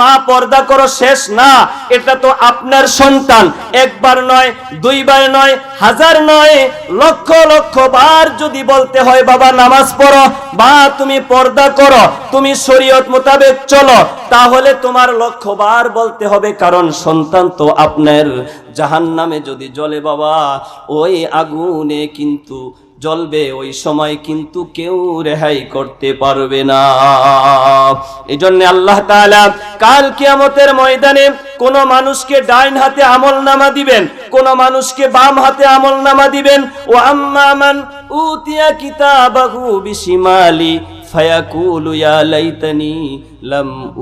মা পর্দা করো, শেষ না। এটা তো আপনার সন্তান। একবার নয়, দুইবার নয়, হাজার নয়, লক্ষ লক্ষ বার যদি বলতে হয়, বাবা, নামাজ পড়ো। বা তুমি পর্দা করো, তুমি শরীয়ত মোতাবেক চলো। তাহলে তোমার লক্ষ বার বলতে হবে, কারণ সন্তান তো আপনার জাহান নামে যদি জলে বাবা, ওই আগুনে কিন্তু জ্বলবে, ওই সময় কিন্তু কেউ রেহাই করতে পারবে না। এই জন্য আল্লাহ কাল কিয়ামতের ময়দানে কোন মানুষকে ডাইন হাতে আমল নামা দিবেন, কোন মানুষকে বাম হাতে আমল নামা দিবেন, ও আম্মা উতিয়া কিতাবাহু বিশিমালি ফায়াকুলু ইয়া লাইতানি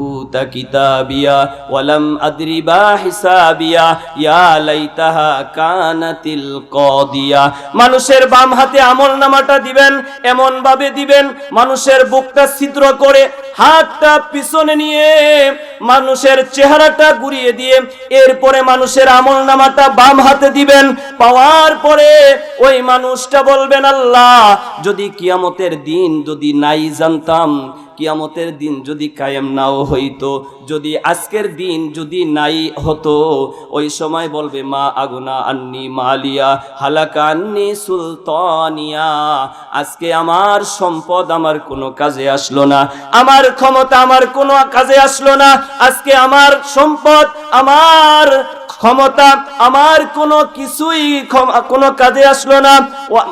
উতা কিতাবিয়া ওয়ালাম আদরি বা হিসাবিয়া ইয়া লাইতাহা কানাতিল কদিয়া মানুষের বাম হাতে আমল নামাটা দিবেন এমন ভাবে দিবেন, মানুষের বুকটা ছিদ্র করে, হাতটা পিছনে নিয়ে মানুষের চেহারাটা ঘুরিয়ে দিয়ে, এরপরে মানুষের আমল নামাটা বাম হাতে দিবেন, পাওয়ার পরে ওই মানুষটা বলবেন, আল্লাহ, যদি কিয়ামতের দিন যদি নাই জানতাম কিয়ামতের দিন যদি কায়েম নাও হইতো, যদি আজকের দিন যদি নাই হতো, ওই সময় বলবে, মা আগুনা আন্নি মালিয়া, হালাকা আন্নি সুলতানিয়া। আজকে আমার সম্পদ আমার কোনো কাজে আসলো না, আমার ক্ষমতা আমার কোনো কাজে আসলো না। আজকে আমার সম্পদ, আমার ক্ষমতা, আমার কোনো কিছুই কোনো কাজে আসলো না।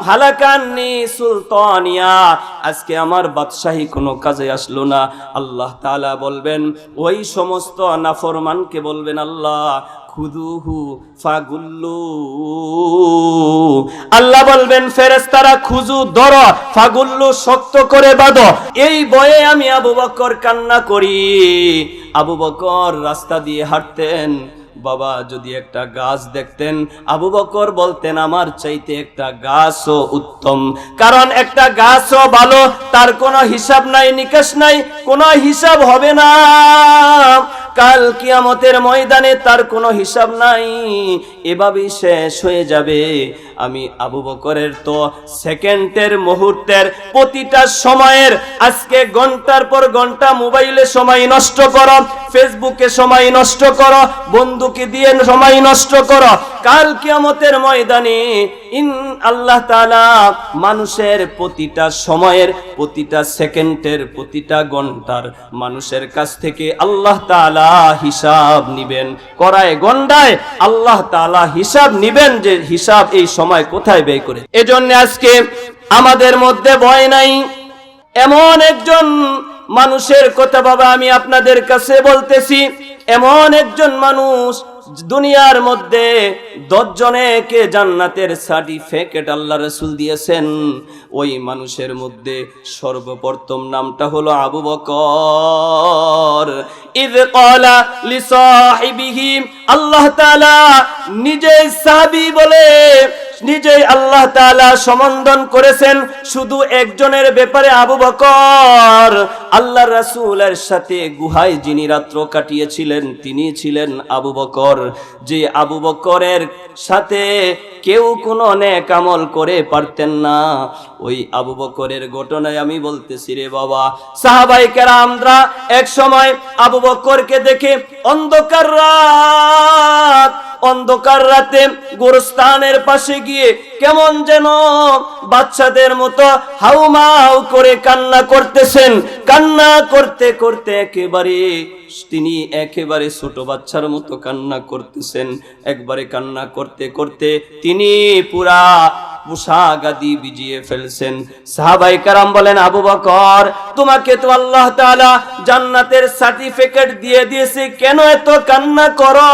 হালাকান্নি সুলতানিয়া। আজকে আমার বাদশাহী কোনো কাজে আসলো না। আল্লাহ তালা বলবেন, ওই সমস্ত নাফরমানকে বলবেন, আল্লাহ, খুদুহু ফাগুল্লু। আল্লাহ বলবেন, ফেরেশতারা খুজু, ধর, ফাগুল্লু শক্ত করে বাঁধো। এই বয়ে আমি আবু বকর কান্না করি। আবু বকর রাস্তা দিয়ে হাঁটতেন। বাবা যদি একটা গাছ দেখতেন, আবু বকর বলতেন, আমার চাইতে একটা গাছও উত্তম। কারণ একটা গাছও ভালো, তার কোনো হিসাব নাই, নিকাশ নাই, কোনো হিসাব হবে না। কাল কিয়ামতের ময়দানে তার কোনো হিসাব নাই। এভাবেই শেষ হয়ে যাবে। আমি আবু বকরের তো সেকেন্ডের মুহূর্তের প্রতিটা সময়ের আজকে ঘণ্টার পর ঘণ্টা মোবাইলে সময় নষ্ট করো, ফেসবুকে সময় নষ্ট করো, বন্ধুকে দিয়ে সময় নষ্ট করো। কাল কিয়ামতের ময়দানে ইন আল্লাহ তাআলা মানুষের প্রতিটা সময়ের, প্রতিটা সেকেন্ডের, প্রতিটা ঘণ্টার মানুষের কাছ থেকে আল্লাহ তাআলা হিসাব নিবেন। করায় গন্ডায় আল্লাহ তাআলা হিসাব নিবেন যে হিসাব এই সময় কোথায় ব্যয় করে। এজন্য আজকে আমাদের মধ্যে ভয় নাই। এমন একজন মানুষের কথা বাবা আমি আপনাদের কাছে বলতেছি, এমন একজন মানুষ দুনিয়ার মধ্যে দশজনেকে জান্নাতের সার্টিফিকেট আল্লাহ রসুল দিয়েছেন। ওই মানুষের মধ্যে সর্বপ্রথম নামটা হলো আবু বকর। আল্লাহ তাআলা নিজে সাহাবী বলে নিজেই আল্লাহ তাআলা সমন্ধন করেছেন শুধু একজনের ব্যাপারে আবু বকর। আল্লাহ রাসূলের সাথে গুহায় যিনি রাত্র কাটিয়েছিলেন, তিনি ছিলেন আবু বকর। যে আবু বকরের সাথে কেউ কোনো নেক আমল করে পারতেন না। ওই আবু বকরের ঘটনায় আমি বলতেছি রে বাবা, সাহাবাই কেরামরা এক সময় আবু বকরকে দেখে অন্ধকার রাত, অন্ধকার রাতে গোরস্থানের পাশে গিয়ে কেমন যেন বাচ্চাদের মতো হাউমাউ করে কান্না করতেছেন। কান্না করতে করতে একেবারে তিনি একেবারে ছোট বাচ্চার মতো কান্না করতেছেন। একবারে কান্না করতে করতে তিনি পুরা আদি ভিজিয়ে ফেলছেন। সাহাবাই কারাম বলেন, আবু বকর, তোমাকে তো আল্লাহ তাআলা জান্নাতের সার্টিফিকেট দিয়ে দিয়েছে। কেন এত কান্না করো?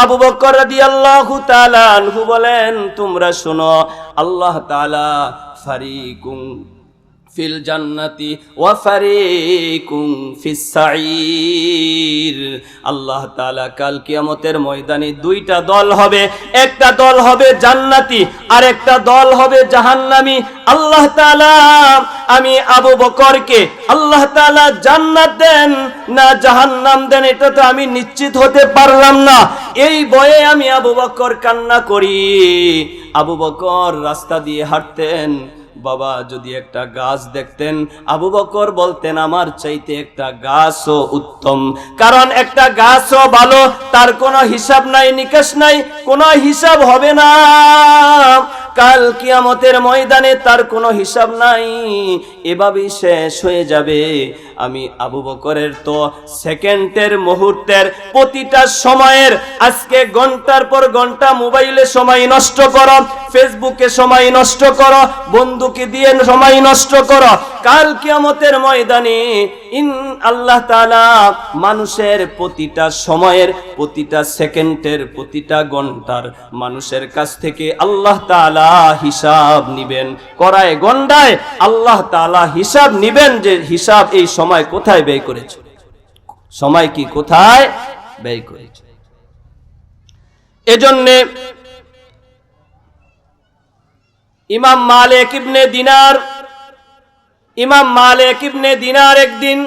আবু বকর রাদিয়াল্লাহু তাআলা আনহু বলেন, তোমরা শোনো, আল্লাহ তাআলা ফারিকুম ফিল জান্নাতি ওয়া ফারিকুম ফিস সাঈর। আল্লাহ তাআলা কাল কিয়ামতের ময়দানে দুইটা দল হবে, একটা দল হবে জান্নাতি আর একটা দল হবে জাহান্নামী। আল্লাহ তাআলা, আমি আবু বকরকে আল্লাহ তাআলা জান্নাত দেন না জাহান্নাম দেন, এটা তো আমি নিশ্চিত হতে পারলাম না। এই বয়ে আমি আবু বকর কান্না করি। আবু বকর রাস্তা দিয়ে হাঁটতেন। বাবা যদি একটা গাছ দেখতেন, আবু বকর বলতেন, আমার চাইতে একটা গাছও উত্তম। কারণ একটা গাছও ভালো, তার কোনো হিসাব নাই, নিকাশ নাই, কোনো হিসাব হবে না। কাল কিয়ামতের ময়দানে তার কোনো হিসাব নাই। এভাবেই শেষ হয়ে যাবে। আমি আবু বকরের তো সেকেন্ডের মুহূর্তের প্রতিটা সময়ের আজকে ঘণ্টার পর ঘণ্টা মোবাইলে সময় নষ্ট করো, ফেসবুকে সময় নষ্ট করো, বন্ধুকে দিয়ে সময় নষ্ট করো। কাল কিয়ামতের ময়দানে ইন আল্লাহ তাআলা মানুষের প্রতিটা সময়ের, প্রতিটা সেকেন্ডের, প্রতিটা ঘণ্টার মানুষের কাছ থেকে আল্লাহ তাআলা হিসাব নিবেন। করায় গন্ডায় আল্লাহ তাআলা হিসাব নিবেন যে হিসাব এই সময় কোথায় ব্যয় করেছে। সময় কি কোথায় ব্যয় করেছে। এজন্যে ইমাম মালিক ইবনে দিনার, ইমাম মালিক ইবনে দিনার একদিন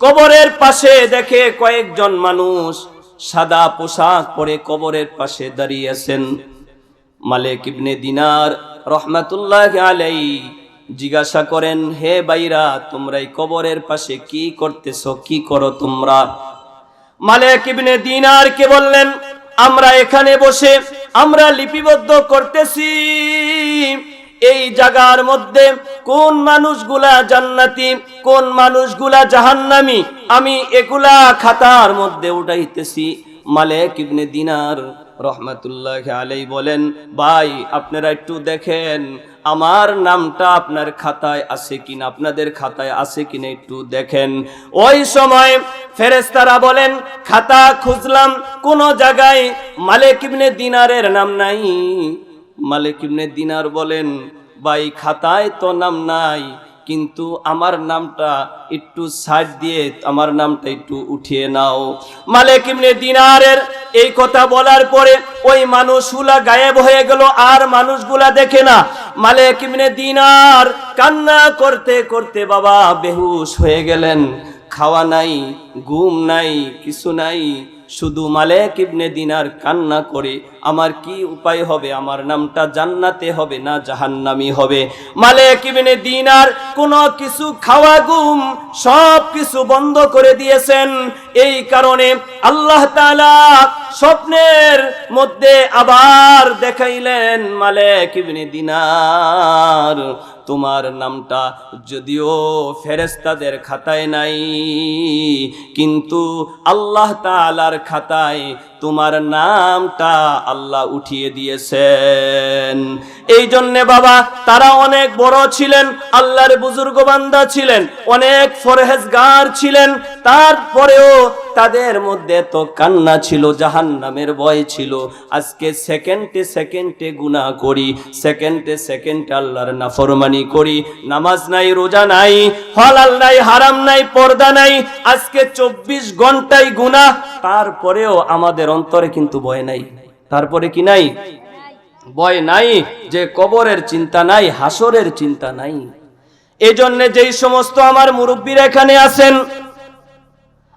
কবরের পাশে দেখে কয়েকজন মানুষ সাদা পোশাক পরে কবরের পাশে দাঁড়িয়ে আছেন। মালিক ইবনে দিনার রহমাতুল্লাহ আলাই জিজ্ঞাসা করেন, হে বাইরা তোমরা এই কবরের পাশে কি করতেছ? কি করো তোমরা? মালিক ইবনে দিনার কে বললেন, আমরা এখানে বসে আমরা লিপিবদ্ধ করতেছি। এই জায়গার মধ্যে কোন মানুষগুলা জান্নাতি, কোন মানুষগুলা জাহান্নামি, আমি এগুলা খাতার মধ্যে উঠাইতেছি। মালিক ইবনে দিনার রহমাতুল্লাহ আলাই বলেন, ভাই, আপনারা একটু দেখেন আমার নামটা আপনার খাতায় আছে কিনা, আপনাদের খাতায় আছে কিনা একটু দেখেন। ওই সময় ফেরেস্তারা বলেন, খাতা খুঁজলাম, কোন জায়গায় মালিক ইবনে দিনারের নাম নাই। মালিক ইবনে দিনার বলেন, ভাই, খাতায় তো নাম নাই, কিন্তু আমার নামটা একটু সাইড দিয়ে, আমার নামটা একটু উঠিয়ে নাও। মালিক ইবনে দিনারের এই কথা বলার পরে ওই মানুষগুলা গায়েব হয়ে গেল, আর মানুষগুলা দেখে না। মালিক ইবনে দিনার কান্না করতে করতে বাবা বেহুশ হয়ে গেলেন। খাওয়া নাই, ঘুম নাই, কিছু নাই, শুধু মালেক ইবনে দিনার কান্না করে। আমার কি উপায় হবে? আমার নামটা জান্নাতে হবে না জাহান্নামি হবে? মালেক ইবনে দিনার কোনো কিছু খাওয়া, ঘুম, সব কিছু বন্ধ করে দিয়েছেন। এই কারণে আল্লাহ তাআলা স্বপ্নের মধ্যে আবার দেখাইলেন মালেক ইবনে দিনার। তোমার নামটা যদিও ফেরেস্তাদের খাতায় নাই কিন্তু আল্লাহ তালার খাতায় তোমার নামটা আল্লাহ উঠিয়ে দিয়েছেন। এই জন্যে বাবা, তারা অনেক বড় ছিলেন, আল্লাহর বুজুর্গ বান্দা ছিলেন, অনেক ফরহেজগার ছিলেন, তারপরেও তাদের মধ্যে তো কান্না ছিল জাহান নামের ভয় ছিল। আজকে সেকেন্ডে সেকেন্ডে গুনাহ করি, সেকেন্ডে সেকেন্ডে আল্লাহর নাফরমানি করি। নামাজ নাই, রোজা নাই, হলাল নাই, হারাম নাই, পর্দা নাই, আজকে চব্বিশ ঘন্টায় গুনাহ, তারপরেও আমাদের অন্তরে কিন্তু ভয় নাই। তারপরে কি নাই? ভয় নাই যে কবরের চিন্তা নাই, হাসরের চিন্তা নাই। এই জন্য যেই সমস্ত আমার মুরব্বীরা এখানে আছেন,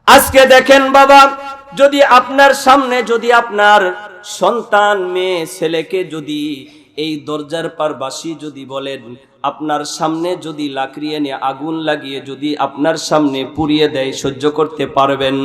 আজকে দেখেন বাবা, যদি আপনার সামনে, যদি আপনার সন্তান, মেয়ে, ছেলেকে যদি এই দরজার পার বাসি যদি বলেন, আপনার সামনে যদি লাকড়ি এনে আগুন লাগিয়ে যদি আপনার সামনে পুড়িয়ে দেয়, সহ্য করতে পারবেন।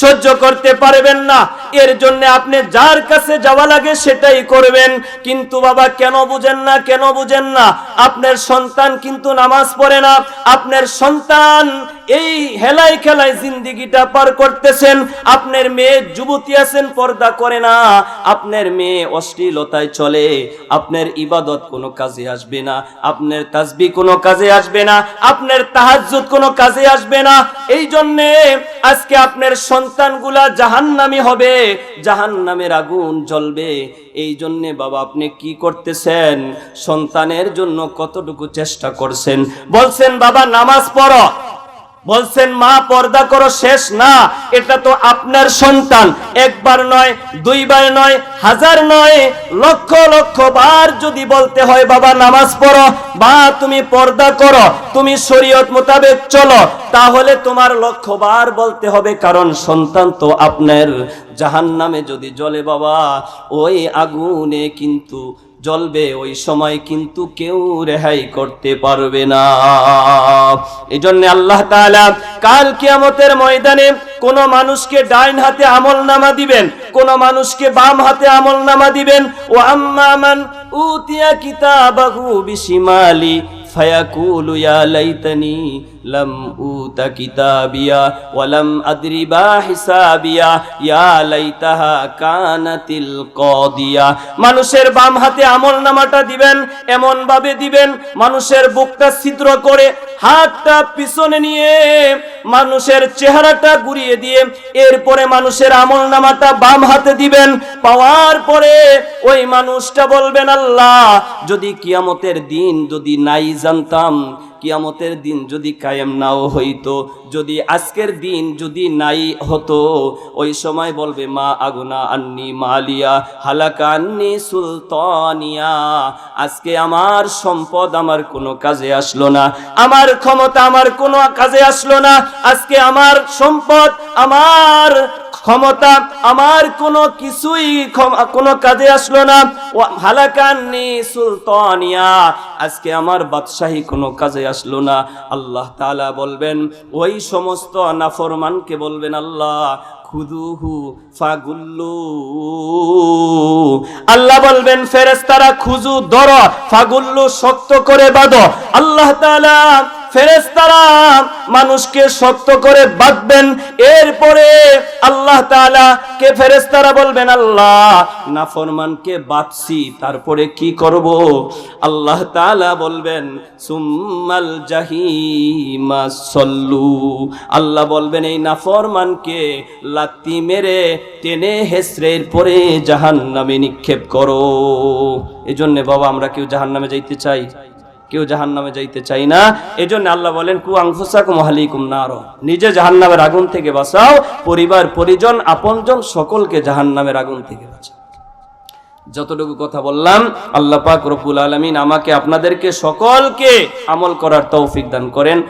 সহ্য করতে পারবেন না। এর জন্য আপনি যার কাছে যাওয়া লাগে সেটাই করবেন। কিন্তু বাবা, কেন বুঝেন না, কেন বুঝেন না? আপনার সন্তান কিন্তু নামাজ পড়ে না। আপনার সন্তান এই হেলাই খেলায় জিন্দিগিটা পার করতেছেন। আপনার মেয়ে যুবতী আছেন, পর্দা করে না। আপনার মেয়ে অশ্লীলতায় চলে। আপনার ইবাদত কোনো কাজে আসবে না। আপনার তাসবি কোনো কাজে আসবে না। আপনার তাহাজ্জুদ কোনো কাজে আসবে না। এই জন্যে আজকে আপনার সন্তানগুলা জাহান্নামি হবে। জাহান্নামের আগুন জ্বলবে। এই জন্যে বাবা, আপনি কি করতেছেন? সন্তানের জন্য কতটুকু চেষ্টা করছেন? বলছেন, বাবা, নামাজ পড়ো। বলছেন, মা, পর্দা করো, শেষ না। এটা তো আপনার সন্তান। একবার নয়, দুইবার নয়, হাজার নয়, লক্ষ লক্ষ বার যদি বলতে হয়, বাবা, নামাজ পড়ো। বা তুমি পর্দা করো। তুমি শরীয়ত মোতাবেক চলো। তাহলে তোমার লক্ষ বার বলতে হবে, কারণ সন্তান তো আপনার। জাহান নামে যদি জ্বলে, বাবা, ওই আগুনে কিন্তু জ্বলবে, ওই সময় কিন্তু কেউ রেহাই করতে পারবে না। এই জন্য আল্লাহ তাআলা কাল কিয়ামতের ময়দানে কোন মানুষকে ডাইন হাতে আমল নামা দিবেন, কোন মানুষকে বাম হাতে আমল নামা দিবেন। ও আম্মা উতিয়া কিতাবাহু বিশিমালি ফায়াকুলু, ইয়া লাইতানি লাম উতা কিতাবিয়া ওয়ালাম আদরি বা হিসাবিয়া ইয়া লাইতাহা কানাতিল কদিয়া মানুষের বাম হাতে আমল নামাটা দিবেন এমন ভাবে দিবেন, মানুষের বুকটা ছিদ্র করে, হাতটা পিছনে নিয়ে মানুষের চেহারাটা ঘুরিয়ে দিয়ে, এরপরে মানুষের আমল নামাটা বাম হাতে দিবেন, পাওয়ার পরে ওই মানুষটা বলবেন, আল্লাহ, যদি কিয়ামতের দিন যদি নাই জানতাম কিয়ামতের দিন যদি কায়েম নাও হইতো, যদি আজকের দিন যদি নাই হতো, ওই সময় বলবে, মা আগুনা আন্নি মালিয়া, হালাকা আন্নি সুলতানিয়া। আজকে আমার সম্পদ আমার কোনো কাজে আসলো না, আমার ক্ষমতা আমার কোনো কাজে আসলো না। আজকে আমার সম্পদ আমার ক্ষমতা আমার কোনো কিছুই কোনো কাজে আসলো না। ও হালাকান্নি সুলতানিয়া। আজকে আমার বাদশাহী কোনো কাজে আসলো না। আল্লাহ তাআলা বলবেন, ওই সমস্ত নাফরমানকে বলবেন, আল্লাহ খুদুহু ফাগুল্লু। আল্লাহ বলবেন, ফেরেশতারা খুজু, ধর, ফাগুল্লু শক্ত করে বাঁধো। আল্লাহ তাআলা ফেরেশতারা মানুষকে শক্ত করে বাঁধবেন। এরপরে আল্লাহ তাআলা কে ফেরেশতারা বলবেন, আল্লাহ, নাফরমানকে বাঁধছি, তারপরে কি করব? আল্লাহ তাআলা বলবেন, সুম্মাল জাহিমা সল্লু। আল্লাহ বলবেন, এই নাফরমানকে লাত্তি মেরে টেনে হেসরের পরে জাহান্নামে নিক্ষেপ করো। এজন্য বাবা, আমরা কেউ জাহান্নামে যাইতে চাই? কেউ জাহান নামে যাইতে চাই না। এই জন্য আল্লাহ বলেন, কু আংফুসাক মহালিকুম নার। নিজে জাহান নামের আগুন থেকে বাঁচাও, পরিবার, পরিজন, আপনজন সকলকে জাহান নামের আগুন থেকে বাঁচাও। যতটুকু কথা বললাম, আল্লাহ পাক রব্বুল আলামিন আমাকে, আপনাদেরকে সকলকে আমল করার তৌফিক দান করেন।